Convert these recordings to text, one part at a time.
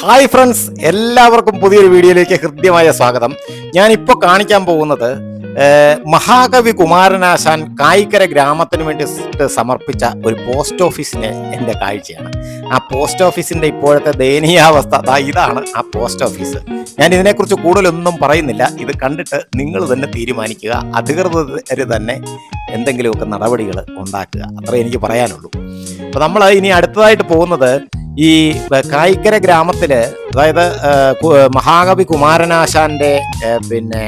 Hi friends എല്ലാവർക്കും പുതിയൊരു വീഡിയോയിലേക്ക് ഹൃദ്യമായ സ്വാഗതം. ഞാനിപ്പോൾ കാണിക്കാൻ പോകുന്നത് മഹാകവി കുമാരനാശാൻ കായിക്കര ഗ്രാമത്തിന് വേണ്ടി സമർപ്പിച്ച ഒരു പോസ്റ്റ് ഓഫീസിന്റെ എന്റെ കാഴ്ചയാണ്. ആ പോസ്റ്റ് ഓഫീസിന്റെ ഇപ്പോഴത്തെ ദയനീയാവസ്ഥ അതാ ഇതാണ് ആ പോസ്റ്റ് ഓഫീസ്. ഞാൻ ഇതിനെക്കുറിച്ച് കൂടുതലൊന്നും പറയുന്നില്ല. ഇത് കണ്ടിട്ട് നിങ്ങൾ തന്നെ തീരുമാനിക്കുക അധികൃതർ തന്നെ എന്തെങ്കിലുമൊക്കെ നടപടികൾ ഉണ്ടാക്കുക അത്രേ എനിക്ക് പറയാനുള്ളൂ. അപ്പൊ നമ്മൾ ഇനി അടുത്തതായിട്ട് പോകുന്നത് ഈ കായിക്കര ഗ്രാമത്തിൽ അതായത് മഹാകവി കുമാരനാശാന്റെ പിന്നെ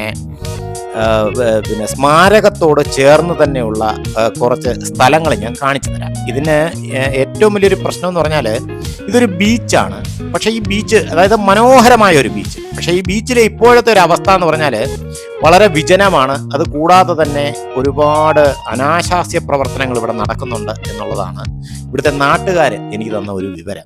പിന്നെ സ്മാരകത്തോട് ചേർന്ന് തന്നെയുള്ള കുറച്ച് സ്ഥലങ്ങൾ ഞാൻ കാണിച്ചു തരാം. ഇതിന് ഏറ്റവും വലിയൊരു പ്രശ്നം എന്ന് പറഞ്ഞാൽ ഇതൊരു ബീച്ചാണ്. പക്ഷേ ഈ ബീച്ച് അതായത് മനോഹരമായ ഒരു ബീച്ച്. പക്ഷേ ഈ ബീച്ചിലെ ഇപ്പോഴത്തെ ഒരു അവസ്ഥ എന്ന് പറഞ്ഞാൽ വളരെ വിജനമാണ്. അത് കൂടാതെ തന്നെ ഒരുപാട് അനാശാസ്യ പ്രവർത്തനങ്ങൾ ഇവിടെ നടക്കുന്നുണ്ട് എന്നുള്ളതാണ്. ഇവിടുത്തെ നാട്ടുകാർ എനിക്ക് തന്ന ഒരു വിവരം.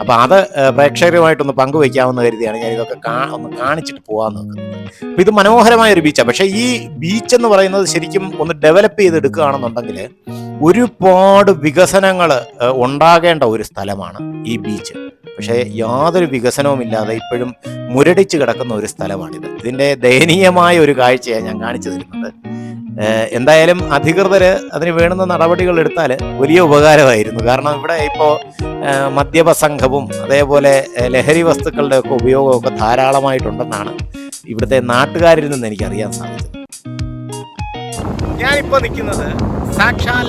അപ്പൊ അത് പ്രേക്ഷകരുമായിട്ടൊന്ന് പങ്കുവയ്ക്കാമെന്ന് കരുതിയാണ് ഞാൻ ഇതൊക്കെ കാ- ഒന്ന് കാണിച്ചിട്ട് പോകാൻ നോക്കുന്നത്. ഇത് മനോഹരമായ ഒരു ബീച്ചാണ് പക്ഷെ ഈ ബീച്ച് എന്ന് പറയുന്നത് ശരിക്കും ഒന്ന് ഡെവലപ്പ് ചെയ്തെടുക്കുകയാണെന്നുണ്ടെങ്കിൽ ഒരുപാട് വികസനങ്ങൾ ഉണ്ടാകേണ്ട ഒരു സ്ഥലമാണ് ഈ ബീച്ച് പക്ഷേ യാതൊരു വികസനവും ഇല്ലാതെ ഇപ്പോഴും മുരടിച്ച് കിടക്കുന്ന ഒരു സ്ഥലമാണിത്. ഇതിന്റെ ദയനീയമായ ഒരു കാഴ്ചയാണ് ഞാൻ കാണിച്ചു തരുന്നത്. എന്തായാലും അധികൃതർ അതിന് വേണ്ടുന്ന നടപടികൾ എടുത്താൽ വലിയ ഉപകാരമായിരുന്നു. കാരണം ഇവിടെ ഇപ്പോൾ മദ്യപ സംഘവും അതേപോലെ ലഹരി വസ്തുക്കളുടെ ഒക്കെ ഉപയോഗമൊക്കെ ധാരാളമായിട്ടുണ്ടെന്നാണ് ഇവിടുത്തെ നാട്ടുകാരിൽ നിന്ന് എനിക്ക് അറിയാൻ സാധിച്ചത്. ഞാനിപ്പോൾ നിൽക്കുന്നത് സാക്ഷാൽ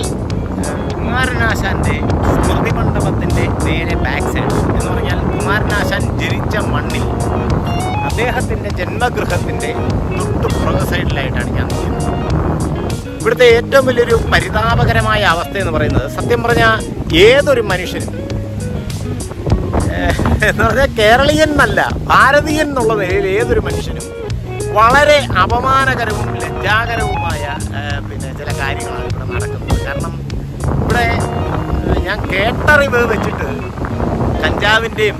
കുമാരനാശാന്റെ സ്മൃതി മണ്ഡപത്തിന്റെ നേരെ ബാക്ക് സൈഡ് എന്ന് പറഞ്ഞാൽ കുമാരനാശാൻ ജനിച്ച മണ്ണിൽ അദ്ദേഹത്തിന്റെ ജന്മഗൃഹത്തിന്റെ തൊട്ട് പുറക സൈഡിലായിട്ടാണ് ഞാൻ ഇവിടുത്തെ ഏറ്റവും വലിയൊരു പരിതാപകരമായ അവസ്ഥ എന്ന് പറയുന്നത് സത്യം പറഞ്ഞാൽ ഏതൊരു മനുഷ്യനും എന്ന് പറഞ്ഞാൽ കേരളീയൻ എന്നല്ല ഭാരതീയൻ എന്നുള്ള നിലയിൽ ഏതൊരു മനുഷ്യനും വളരെ അപമാനകരവും ലജ്ജാകരവുമായ പിന്നെ ചില കാര്യങ്ങളാണ് ഇവിടെ നടക്കുന്നത്. കാരണം ഇവിടെ ഞാൻ കേട്ടറിവ് വെച്ചിട്ട് കഞ്ചാവിന്റെയും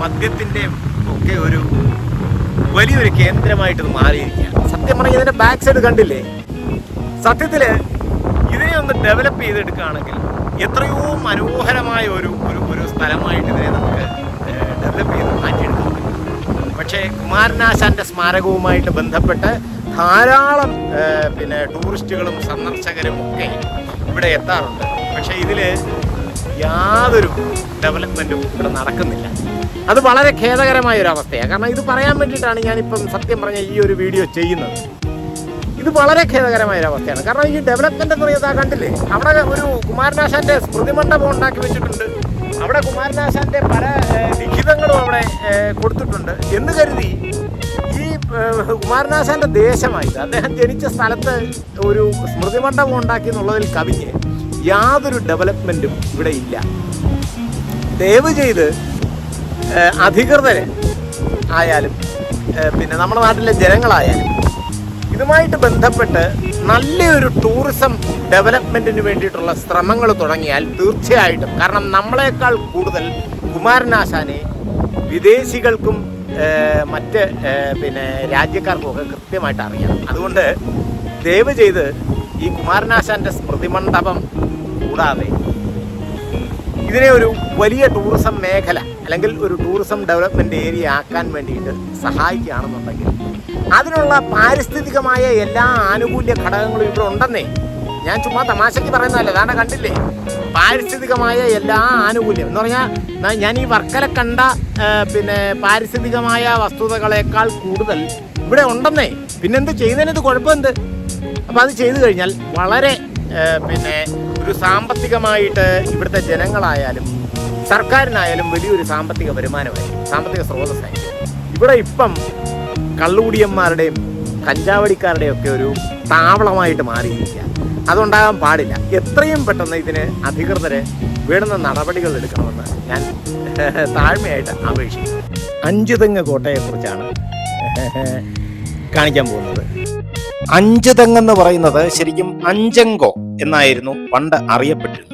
മദ്യത്തിന്റെയും ഒക്കെ ഒരു വലിയൊരു കേന്ദ്രമായിട്ട് മാറിയിരിക്കുകയാണ്. സത്യം പറഞ്ഞാൽ ഇതിന്റെ ബാക്ക് സൈഡ് കണ്ടില്ലേ? സത്യത്തിൽ ഇതിനെ ഒന്ന് ഡെവലപ്പ് ചെയ്തെടുക്കുകയാണെങ്കിൽ എത്രയോ മനോഹരമായ ഒരു ഒരു ഒരു സ്ഥലമായിട്ട് ഇതിനെ നമുക്ക് ഡെവലപ്പ് ചെയ്ത് മാറ്റിയെടുക്കാൻ പറ്റും. പക്ഷേ കുമാരനാശാന്റെ സ്മാരകവുമായിട്ട് ബന്ധപ്പെട്ട് ധാരാളം പിന്നെ ടൂറിസ്റ്റുകളും സന്ദർശകരും ഒക്കെ ഇവിടെ എത്താറുണ്ട്. പക്ഷെ ഇതിൽ യാതൊരു ഡെവലപ്മെന്റും ഇവിടെ നടക്കുന്നില്ല. അത് വളരെ ഖേദകരമായ ഒരു അവസ്ഥയാണ് കാരണം ഇത് പറയാൻ വേണ്ടിയിട്ടാണ് ഞാനിപ്പം സത്യം പറഞ്ഞ ഈ ഒരു വീഡിയോ ചെയ്യുന്നത്. ഇത് വളരെ ഖേദകരമായ ഒരു അവസ്ഥയാണ് കാരണം ഈ ഡെവലപ്മെന്റ് എന്ന് പറയുന്നത് കണ്ടില്ലേ? അവിടെ ഒരു കുമാരനാശാന്റെ സ്മൃതിമണ്ഡപം ഉണ്ടാക്കി വെച്ചിട്ടുണ്ട്. അവിടെ കുമാരനാശാന്റെ പല ലിഖിതങ്ങളും അവിടെ കൊടുത്തിട്ടുണ്ട്. എന്ന് കരുതി ദേശമായിട്ട് കുമാരനാശാന്റെ ദേശമായത് അദ്ദേഹം ജനിച്ച സ്ഥലത്ത് ഒരു സ്മൃതി മണ്ഡപം ഉണ്ടാക്കി എന്നുള്ളതിൽ കവിഞ്ഞ് യാതൊരു ഡെവലപ്മെന്റും ഇവിടെ ഇല്ല. ദയവ് ചെയ്ത് അധികൃതരെ ആയാലും പിന്നെ നമ്മുടെ നാട്ടിലെ ജനങ്ങളായാലും ഇതുമായിട്ട് ബന്ധപ്പെട്ട് നല്ലൊരു ടൂറിസം ഡെവലപ്മെന്റിന് വേണ്ടിയിട്ടുള്ള ശ്രമങ്ങൾ തുടങ്ങിയാൽ തീർച്ചയായിട്ടും. കാരണം നമ്മളെക്കാൾ കൂടുതൽ കുമാരനാശാനെ വിദേശികൾക്കും മറ്റ് പിന്നെ രാജ്യക്കാർക്കും ഒക്കെ കൃത്യമായിട്ട് അറിയാം. അതുകൊണ്ട് ദയവ് ചെയ്ത് ഈ കുമാരനാശാന്റെ സ്മൃതിമണ്ഡപം കൂടാതെ ഇതിനെ ഒരു വലിയ ടൂറിസം മേഖല അല്ലെങ്കിൽ ഒരു ടൂറിസം ഡെവലപ്മെന്റ് ഏരിയ ആക്കാൻ വേണ്ടിയിട്ട് സഹായിക്കുകയാണെന്നുണ്ടെങ്കിൽ അതിനുള്ള പാരിസ്ഥിതികമായ എല്ലാ ആനുകൂല്യ ഘടകങ്ങളും ഇവിടെ ഉണ്ടെന്നേ ഞാൻ ചുമ്മാ തമാശയ്ക്ക് പറയുന്നതല്ല. അതാണ് കണ്ടില്ലേ? പാരിസ്ഥിതികമായ എല്ലാ ആനുകൂല്യം. എന്ന് പറഞ്ഞാൽ ഞാൻ ഈ വർക്കല കണ്ട പിന്നെ പാരിസ്ഥിതികമായ വസ്തുതകളേക്കാൾ കൂടുതൽ ഇവിടെ ഉണ്ടെന്നേ. പിന്നെന്ത് ചെയ്യുന്നതിന് ഇത് കുഴപ്പമെന്ത്? അപ്പോൾ അത് ചെയ്തു കഴിഞ്ഞാൽ വളരെ പിന്നെ ഒരു സാമ്പത്തികമായിട്ട് ഇവിടുത്തെ ജനങ്ങളായാലും സർക്കാരിനായാലും വലിയൊരു സാമ്പത്തിക വരുമാനമായിരിക്കും സാമ്പത്തിക സ്രോതസ്സായിരിക്കും. ഇവിടെ ഇപ്പം കള്ളുകുടിയന്മാരുടെയും കഞ്ചാവടിക്കാരുടെയും ഒക്കെ ഒരു താവളമായിട്ട് മാറിയിരിക്കുക. അതുണ്ടാകാൻ പാടില്ല. എത്രയും പെട്ടെന്ന് ഇതിന് അധികൃതർ വേണ്ടുന്ന നടപടികൾ എടുക്കണമെന്ന് ഞാൻ താഴ്മയായിട്ട് അപേക്ഷിക്കുന്നു. അഞ്ചുതെങ്ങ് കോട്ടയെക്കുറിച്ചാണ് കാണിക്കാൻ പോകുന്നത്. അഞ്ചുതെങ്ങെന്ന് പറയുന്നത് ശരിക്കും അഞ്ചങ്കോ എന്നായിരുന്നു പണ്ട് അറിയപ്പെട്ടിരുന്നത്.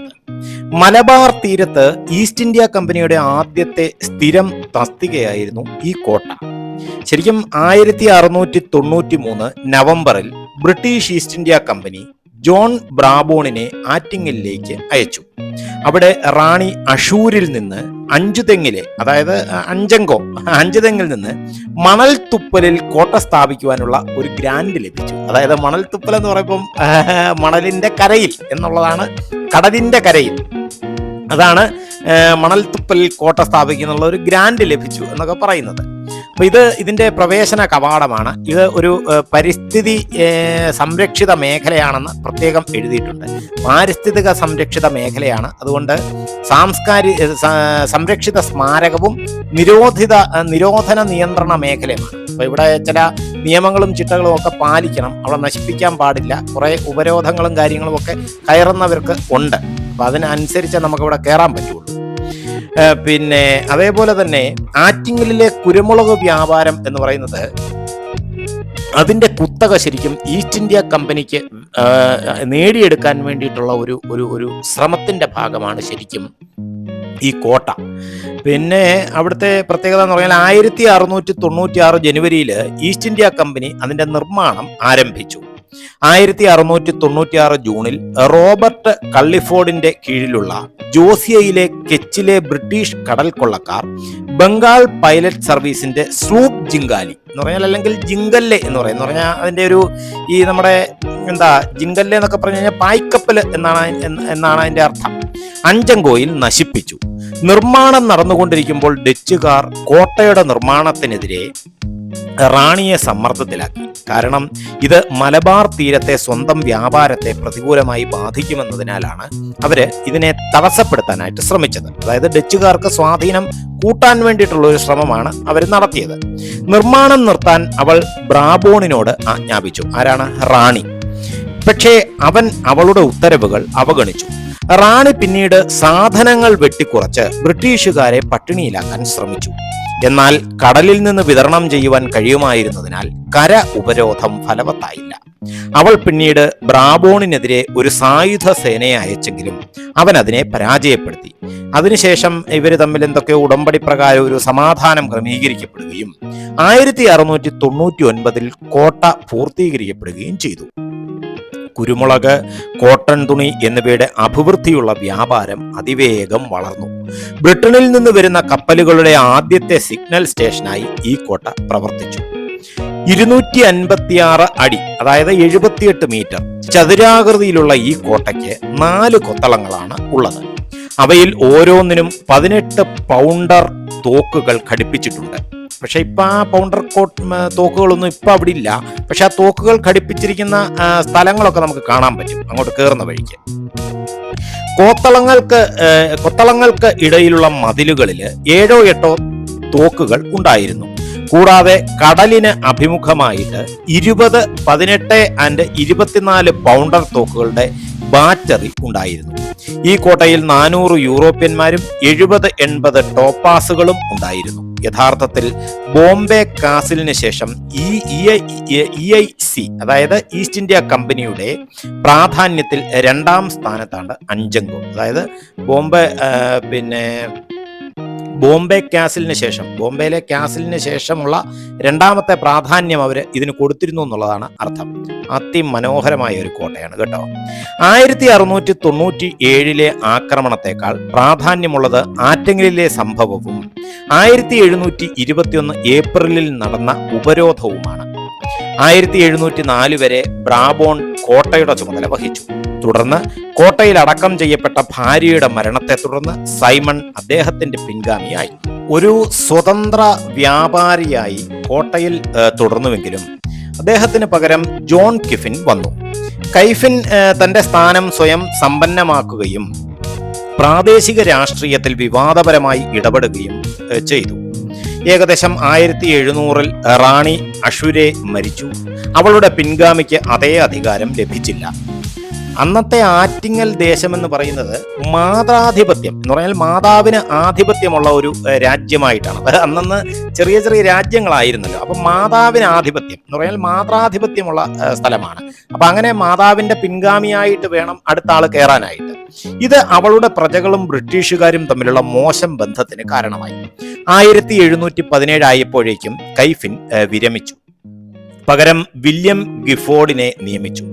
മലബാർ തീരത്ത് ഈസ്റ്റ് ഇന്ത്യ കമ്പനിയുടെ ആദ്യത്തെ സ്ഥിരം തസ്തികയായിരുന്നു ഈ കോട്ട. ശരിക്കും ആയിരത്തി അറുന്നൂറ്റി തൊണ്ണൂറ്റി മൂന്ന് നവംബറിൽ British East India company John ബ്രാബോണിനെ ആറ്റിങ്ങലിലേക്ക് അയച്ചു. അവിടെ റാണി അഷൂരിൽ നിന്ന് അഞ്ചുതെങ്ങിലെ അതായത് അഞ്ചങ്കോ അഞ്ചുതെങ്ങിൽ നിന്ന് മണൽ തുപ്പലിൽ കോട്ട സ്ഥാപിക്കുവാനുള്ള ഒരു ഗ്രാൻഡ് ലഭിച്ചു. അതായത് മണൽ തുപ്പൽ എന്ന് പറയുമ്പം മണലിന്റെ കരയിൽ എന്നുള്ളതാണ് കടലിന്റെ കരയിൽ. അതാണ് ആ, മണൽ തുപ്പലിൽ കോട്ട സ്ഥാപിക്കുന്നുള്ള ഒരു ഗ്രാൻഡ് ലഭിച്ചു എന്നൊക്കെ പറയുന്നത്. അപ്പൊ ഇത് ഇതിന്റെ പ്രവേശന കവാടമാണ്. ഇത് ഒരു പരിസ്ഥിതി സംരക്ഷിത മേഖലയാണെന്ന് പ്രത്യേകം എഴുതിയിട്ടുണ്ട്. പാരിസ്ഥിതിക സംരക്ഷിത മേഖലയാണ്. അതുകൊണ്ട് സാംസ്കാരിക സംരക്ഷിത സ്മാരകവും നിരോധിത നിരോധന നിയന്ത്രണ മേഖലയുമാണ്. അപ്പൊ ഇവിടെ ചില നിയമങ്ങളും ചിട്ടകളും ഒക്കെ പാലിക്കണം. അവിടെ നശിപ്പിക്കാൻ പാടില്ല. കുറെ ഉപരോധങ്ങളും കാര്യങ്ങളും ഒക്കെ കയറുന്നവർക്ക് ഉണ്ട്. അപ്പൊ അതിനനുസരിച്ച് നമുക്ക് ഇവിടെ കയറാൻ പറ്റുള്ളൂ. പിന്നെ അതേപോലെ തന്നെ ആറ്റിങ്ങലിലെ കുരുമുളക് വ്യാപാരം എന്ന് പറയുന്നത് അതിന്റെ കുത്തക ശരിക്കും ഈസ്റ്റ് ഇന്ത്യ കമ്പനിക്ക് നേടിയെടുക്കാൻ വേണ്ടിയിട്ടുള്ള ഒരു ഒരു ഒരു ശ്രമത്തിന്റെ ഭാഗമാണ് ശരിക്കും ഈ കോട്ട. പിന്നെ അവിടുത്തെ പ്രത്യേകത എന്ന് പറഞ്ഞാൽ ആയിരത്തി അറുന്നൂറ്റി തൊണ്ണൂറ്റി ആറ് ജനുവരിയിൽ ഈസ്റ്റ് ഇന്ത്യ കമ്പനി അതിന്റെ നിർമ്മാണം ആരംഭിച്ചു. ആയിരത്തി അറുന്നൂറ്റി തൊണ്ണൂറ്റി ആറ് ജൂണിൽ റോബർട്ട് കള്ളിഫോർഡിന്റെ കീഴിലുള്ള ജോസിയയിലെ കെച്ചിലെ ബ്രിട്ടീഷ് കടൽ കൊള്ളക്കാർ ബംഗാൾ പൈലറ്റ് സർവീസിന്റെ സ്ലൂപ്പ് ജിങ്കാലി എന്ന് പറഞ്ഞാൽ അല്ലെങ്കിൽ ജിങ്കല്ലെ എന്ന് പറയും. എന്ന് പറഞ്ഞാൽ അതിന്റെ ഒരു ഈ നമ്മുടെ എന്താ ജിങ്കല്ലെ എന്നൊക്കെ പറഞ്ഞു കഴിഞ്ഞാൽ പായ്ക്കപ്പൽ എന്നാണ് എന്നാണ് അതിന്റെ അർത്ഥം. അഞ്ചങ്കോയിൽ നശിപ്പിച്ചു. നിർമ്മാണം നടന്നുകൊണ്ടിരിക്കുമ്പോൾ ഡച്ചുകാർ കോട്ടയുടെ നിർമ്മാണത്തിനെതിരെ റാണിയെ സമ്മർദ്ദത്തിലാക്കി. കാരണം ഇത് മലബാർ തീരത്തെ സ്വന്തം വ്യാപാരത്തെ പ്രതികൂലമായി ബാധിക്കുമെന്നതിനാലാണ് അവർ ഇതിനെ തടസ്സപ്പെടുത്താനായിട്ട് ശ്രമിച്ചത്. അതായത് ഡച്ചുകാർക്ക് സ്വാധീനം കൂട്ടാൻ വേണ്ടിയിട്ടുള്ള ഒരു ശ്രമമാണ് അവർ നടത്തിയത്. നിർമ്മാണം നിർത്താൻ അവൾ ബ്രാബോണിനോട് ആജ്ഞാപിച്ചു. ആരാണ്? റാണി. പക്ഷേ അവൻ അവളുടെ ഉത്തരവുകൾ അവഗണിച്ചു. റാണി പിന്നീട് സാധനങ്ങൾ വെട്ടിക്കുറച്ച് ബ്രിട്ടീഷുകാരെ പട്ടിണിയിലാക്കാൻ ശ്രമിച്ചു. എന്നാൽ കടലിൽ നിന്ന് വിതരണം ചെയ്യുവാൻ കഴിയുമായിരുന്നതിനാൽ കര ഉപരോധം ഫലവത്തായില്ല. അവൾ പിന്നീട് ബ്രാബോണിനെതിരെ ഒരു സായുധ സേനയെ അയച്ചെങ്കിലും അവൻ അതിനെ പരാജയപ്പെടുത്തി. അതിനുശേഷം ഇവർ തമ്മിൽ എന്തൊക്കെയോ ഉടമ്പടി പ്രകാരം ഒരു സമാധാനം ക്രമീകരിക്കപ്പെടുകയും ആയിരത്തി അറുന്നൂറ്റി തൊണ്ണൂറ്റി ഒൻപതിൽ കോട്ട പൂർത്തീകരിക്കപ്പെടുകയും ചെയ്തു. കുരുമുളക് കോട്ടൺ തുണി എന്നിവയുടെ അഭിവൃദ്ധിയുള്ള വ്യാപാരം അതിവേഗം വളർന്നു. ബ്രിട്ടനിൽ നിന്ന് വരുന്ന കപ്പലുകളുടെ ആദ്യത്തെ സിഗ്നൽ സ്റ്റേഷനായി ഈ കോട്ട പ്രവർത്തിച്ചു. ഇരുന്നൂറ്റി അൻപത്തിയാറ് അടി അതായത് എഴുപത്തിയെട്ട് മീറ്റർ ചതുരാകൃതിയിലുള്ള ഈ കോട്ടയ്ക്ക് നാല് കൊത്തളങ്ങളാണ് ഉള്ളത്. അവയിൽ ഓരോന്നിനും പതിനെട്ട് പൗണ്ടർ തോക്കുകൾ ഘടിപ്പിച്ചിട്ടുണ്ട്. പക്ഷെ ഇപ്പൊ ആ പൗണ്ടർ കോട്ട് തോക്കുകളൊന്നും ഇപ്പൊ അവിടെ ഇല്ല പക്ഷെ ആ തോക്കുകൾ ഘടിപ്പിച്ചിരിക്കുന്ന സ്ഥലങ്ങളൊക്കെ നമുക്ക് കാണാൻ പറ്റും. അങ്ങോട്ട് കയറുന്ന വഴിക്ക്. കോത്തളങ്ങൾക്ക് കൊത്തളങ്ങൾക്ക് ഇടയിലുള്ള മതിലുകളിൽ ഏഴോ എട്ടോ തോക്കുകൾ ഉണ്ടായിരുന്നു. കൂടാതെ കടലിന് അഭിമുഖമായിട്ട് ഇരുപത് പതിനെട്ട് ആൻഡ് ഇരുപത്തിനാല് പൗണ്ടർ തോക്കുകളുടെ ബാറ്ററി ഉണ്ടായിരുന്നു. ഈ കോട്ടയിൽ നാനൂറ് യൂറോപ്യന്മാരും എഴുപത് എൺപത് ടോപ്പാസുകളും ഉണ്ടായിരുന്നു. യഥാർത്ഥത്തിൽ ബോംബെ കാസിലിന് ശേഷം ഈ ഇ ഐ സി അതായത് ഈസ്റ്റ് ഇന്ത്യ കമ്പനിയുടെ പ്രാധാന്യത്തിൽ രണ്ടാം സ്ഥാനത്താണ് അഞ്ചംഗം. അതായത് ബോംബെ പിന്നെ ബോംബെ ക്യാസിലിന് ശേഷം ബോംബെയിലെ ക്യാസിലിന് ശേഷമുള്ള രണ്ടാമത്തെ പ്രാധാന്യം അവർ ഇതിന് കൊടുത്തിരുന്നു എന്നുള്ളതാണ് അർത്ഥം. അതിമനോഹരമായ ഒരു കോട്ടയാണ് കേട്ടോ. ആയിരത്തി അറുന്നൂറ്റി തൊണ്ണൂറ്റി ഏഴിലെ ആക്രമണത്തെക്കാൾ പ്രാധാന്യമുള്ളത് ആറ്റങ്ങലിലെ സംഭവവും ആയിരത്തി എഴുന്നൂറ്റി ഇരുപത്തിയൊന്ന് ഏപ്രിലിൽ നടന്ന ഉപരോധവുമാണ്. ആയിരത്തി എഴുന്നൂറ്റി നാല് വരെ ബ്രാബോൺ കോട്ടയുടെ ചുമതല വഹിച്ചു. തുടർന്ന് കോട്ടയിൽ അടക്കം ചെയ്യപ്പെട്ട ഭാര്യയുടെ മരണത്തെ തുടർന്ന് സൈമൺ അദ്ദേഹത്തിന്റെ പിൻഗാമിയായി. ഒരു സ്വതന്ത്ര വ്യാപാരിയായി കോട്ടയിൽ തുടർന്നുവെങ്കിലും അദ്ദേഹത്തിന് പകരം ജോൺ കിഫിൻ വന്നു. കൈഫിൻ തന്റെ സ്ഥാനം സ്വയം സമ്പന്നമാക്കുകയും പ്രാദേശിക രാഷ്ട്രീയത്തിൽ വിവാദപരമായി ഇടപെടുകയും ചെയ്തു. ഏകദേശം ആയിരത്തി എഴുന്നൂറിൽ റാണി അഷുരെ മരിച്ചു. അവളുടെ പിൻഗാമിക്ക് അതേ അധികാരം ലഭിച്ചില്ല. അന്നത്തെ ആറ്റിങ്ങൽ എന്ന് പറയുന്നത് മാതാധിപത്യം എന്ന് പറഞ്ഞാൽ മാതാവിന് ആധിപത്യമുള്ള ഒരു രാജ്യമായിട്ടാണ്. അന്നന്ന് ചെറിയ ചെറിയ രാജ്യങ്ങളായിരുന്നല്ലോ. അപ്പം മാതാവിന് ആധിപത്യം എന്ന് പറഞ്ഞാൽ മാതാധിപത്യമുള്ള സ്ഥലമാണ്. അപ്പൊ അങ്ങനെ മാതാവിന്റെ പിൻഗാമിയായിട്ട് വേണം അടുത്ത ആൾ കയറാനായിട്ട് ഇത് അവളുടെ പ്രജകളും ബ്രിട്ടീഷുകാരും തമ്മിലുള്ള മോശം ബന്ധത്തിന് കാരണമായി. ആയിരത്തി എഴുന്നൂറ്റി പതിനേഴ് ആയപ്പോഴേക്കും കൈഫിൻ വിരമിച്ചു. പകരം വില്യം ഗിഫോർഡിനെ നിയമിച്ചു.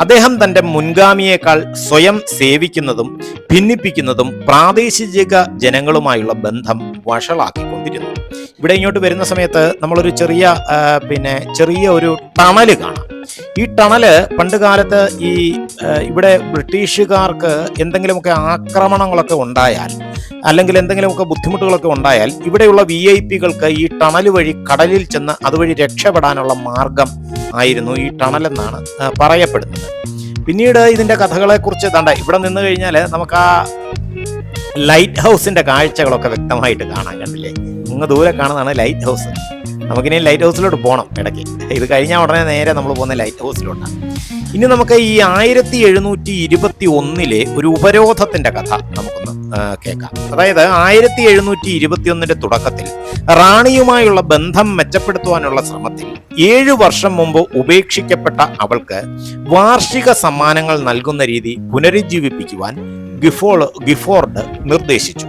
അദ്ദേഹം തന്റെ മുൻഗാമിയേക്കാൾ സ്വയം സേവിക്കുന്നതും ഭിന്നിപ്പിക്കുന്നതും പ്രാദേശിക ജനങ്ങളുമായുള്ള ബന്ധം വഷളാക്കിക്കൊണ്ടിരുന്നു. ഇവിടെ ഇങ്ങോട്ട് വരുന്ന സമയത്ത് നമ്മളൊരു ചെറിയ പിന്നെ ചെറിയ ഒരു ടണൽ കാണാം. ഈ ടണൽ പണ്ട് കാലത്ത് ഈ ഇവിടെ ബ്രിട്ടീഷുകാർക്ക് എന്തെങ്കിലുമൊക്കെ ആക്രമണങ്ങളൊക്കെ ഉണ്ടായാൽ അല്ലെങ്കിൽ എന്തെങ്കിലുമൊക്കെ ബുദ്ധിമുട്ടുകളൊക്കെ ഉണ്ടായാൽ ഇവിടെയുള്ള വി ഐ പികൾക്ക് ഈ ടണൽ വഴി കടലിൽ ചെന്ന് അതുവഴി രക്ഷപ്പെടാനുള്ള മാർഗം ആയിരുന്നു ഈ ടണൽ എന്നാണ് പറയപ്പെടുന്നത്. പിന്നീട് ഇതിന്റെ കഥകളെ കുറിച്ച് തണ്ട ഇവിടെ നിന്ന് കഴിഞ്ഞാൽ നമുക്ക് ആ ലൈറ്റ് ഹൗസിന്റെ കാഴ്ചകളൊക്കെ വ്യക്തമായിട്ട് കാണാൻ കണ്ടില്ലേ? ഇങ്ങ് ദൂരെ കാണുന്നതാണ് ലൈറ്റ് ഹൗസ്. നമുക്കിനി ലൈറ്റ് ഹൗസിലോട്ട് പോകണം ഇടയ്ക്ക്. ഇത് കഴിഞ്ഞ ഉടനെ നേരെ നമ്മൾ പോകുന്ന ലൈറ്റ് ഹൗസിലോട്ടാണ് ഇനി നമുക്ക് ഈ ആയിരത്തി എഴുന്നൂറ്റി ഇരുപത്തി ഒന്നിലെ ഒരു ഉപരോധത്തിന്റെ കഥ നമുക്കൊന്ന് കേൾക്കാം. അതായത് ആയിരത്തി എഴുന്നൂറ്റി ഇരുപത്തി ഒന്നിന്റെ തുടക്കത്തിൽ റാണിയുമായുള്ള ബന്ധം മെച്ചപ്പെടുത്തുവാനുള്ള ശ്രമത്തിൽ ഏഴു വർഷം മുമ്പ് ഉപേക്ഷിക്കപ്പെട്ട അവൾക്ക് വാർഷിക സമ്മാനങ്ങൾ നൽകുന്ന രീതി പുനരുജ്ജീവിപ്പിക്കുവാൻ ഗിഫോൾ ഗിഫോർഡ് നിർദ്ദേശിച്ചു.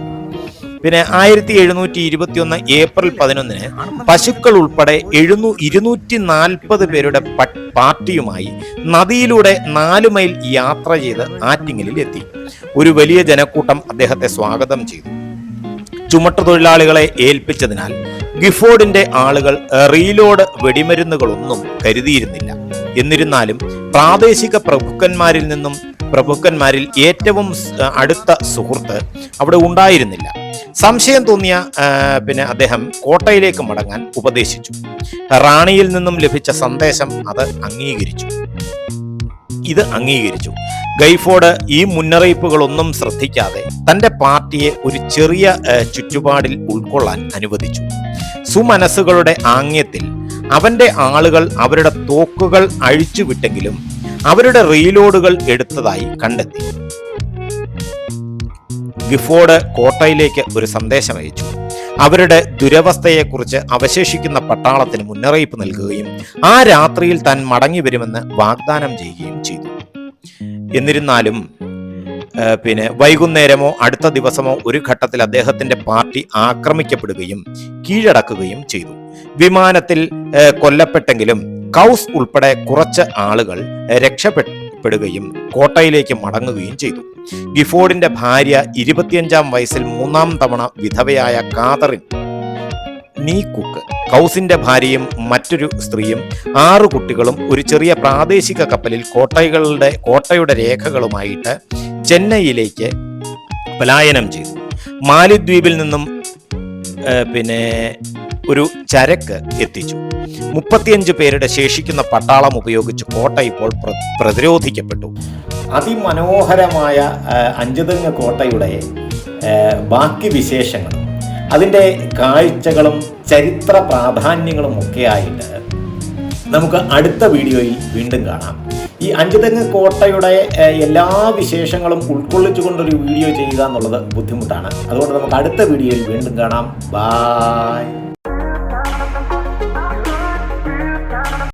പിന്നെ ആയിരത്തി എഴുന്നൂറ്റി ഇരുപത്തി ഒന്ന് ഏപ്രിൽ പതിനൊന്നിന് പശുക്കൾ ഉൾപ്പെടെ എഴുന്നൂ ഇരുന്നൂറ്റി നാൽപ്പത് പേരുടെ പാർട്ടിയുമായി നദിയിലൂടെ നാല് മൈൽ യാത്ര ചെയ്ത് ആറ്റിങ്ങലിൽ എത്തി. ഒരു വലിയ ജനക്കൂട്ടം അദ്ദേഹത്തെ സ്വാഗതം ചെയ്തു. ചുമട്ടുതൊഴിലാളികളെ ഏൽപ്പിച്ചതിനാൽ ഗിഫോർഡിന്റെ ആളുകൾ റീലോഡ് വെടിമരുന്നുകളൊന്നും കരുതിയിരുന്നില്ല. എന്നിരുന്നാലും പ്രാദേശിക പ്രഭുക്കന്മാരിൽ നിന്നും പ്രഭുക്കന്മാരിൽ ഏറ്റവും അടുത്ത സുഹൃത്ത് അവിടെ ഉണ്ടായിരുന്നില്ല. സംശയം തോന്നിയ പിന്നെ അദ്ദേഹം കോട്ടയിലേക്ക് മടങ്ങാൻ ഉപദേശിച്ചു. റാണിയിൽ നിന്നും ലഭിച്ച സന്ദേശം അത് അംഗീകരിച്ചു. ഇത് അംഗീകരിച്ചു. ഗൈഫോർഡ് ഈ മുന്നറിയിപ്പുകളൊന്നും ശ്രദ്ധിക്കാതെ തന്റെ പാർട്ടിയെ ഒരു ചെറിയ ചുറ്റുപാടിൽ ഉൾക്കൊള്ളാൻ അനുവദിച്ചു. സുമനസ്സുകളുടെ ആംഗ്യത്തിൽ അവന്റെ ആളുകൾ അവരുടെ തോക്കുകൾ അഴിച്ചുവിട്ടെങ്കിലും അവരുടെ റീലോഡുകൾ എടുത്തതായി കണ്ടെത്തി. ഗിഫോർഡ് കോട്ടയിലേക്ക് ഒരു സന്ദേശം അയച്ചു. അവരുടെ ദുരവസ്ഥയെക്കുറിച്ച് അവശേഷിക്കുന്ന പട്ടാളത്തിന് മുന്നറിയിപ്പ് നൽകുകയും ആ രാത്രിയിൽ താൻ മടങ്ങി വരുമെന്ന് വാഗ്ദാനം ചെയ്യുകയും ചെയ്തു. എന്നിരുന്നാലും പിന്നെ വൈകുന്നേരമോ അടുത്ത ദിവസമോ ഒരു ഘട്ടത്തിൽ അദ്ദേഹത്തിന്റെ പാർട്ടി ആക്രമിക്കപ്പെടുകയും കീഴടക്കുകയും ചെയ്തു. വിമാനത്തിൽ കൊല്ലപ്പെട്ടെങ്കിലും കൗസ് ഉൾപ്പെടെ കുറച്ച് ആളുകൾ രക്ഷപ്പെടുകയും കോട്ടയിലേക്ക് മടങ്ങുകയും ചെയ്തു. ഗിഫോർഡിന്റെ ഭാര്യ ഇരുപത്തിയഞ്ചാം വയസ്സിൽ മൂന്നാം തവണ വിധവയായ കാതറിൻ നീ കുക്ക് കൗസിന്റെ ഭാര്യയും മറ്റൊരു സ്ത്രീയും ആറു കുട്ടികളും ഒരു ചെറിയ പ്രാദേശിക കപ്പലിൽ കോട്ടകളുടെ കോട്ടയുടെ രേഖകളുമായിട്ട് ചെന്നൈയിലേക്ക് പലായനം ചെയ്തു. മാലിദ്വീപിൽ നിന്നും പിന്നെ ഒരു ചരക്ക് എത്തിച്ചു. മുപ്പത്തിയഞ്ച് പേരുടെ ശേഷിക്കുന്ന പട്ടാളം ഉപയോഗിച്ച് കോട്ട ഇപ്പോൾ പ്രതിരോധിക്കപ്പെട്ടു. അതിമനോഹരമായ അഞ്ചുതെങ്ങ് കോട്ടയുടെ ബാക്കി വിശേഷങ്ങളും അതിന്റെ കാഴ്ചകളും ചരിത്ര പ്രാധാന്യങ്ങളും ഒക്കെ ആയിട്ട് നമുക്ക് അടുത്ത വീഡിയോയിൽ വീണ്ടും കാണാം. ഈ അഞ്ചുതെങ്ങ് കോട്ടയുടെ എല്ലാ വിശേഷങ്ങളും ഉൾക്കൊള്ളിച്ചുകൊണ്ടൊരു വീഡിയോ ചെയ്യുക എന്നുള്ളത് ബുദ്ധിമുട്ടാണ്. അതുകൊണ്ട് നമുക്ക് അടുത്ത വീഡിയോയിൽ വീണ്ടും കാണാം. ബായ്.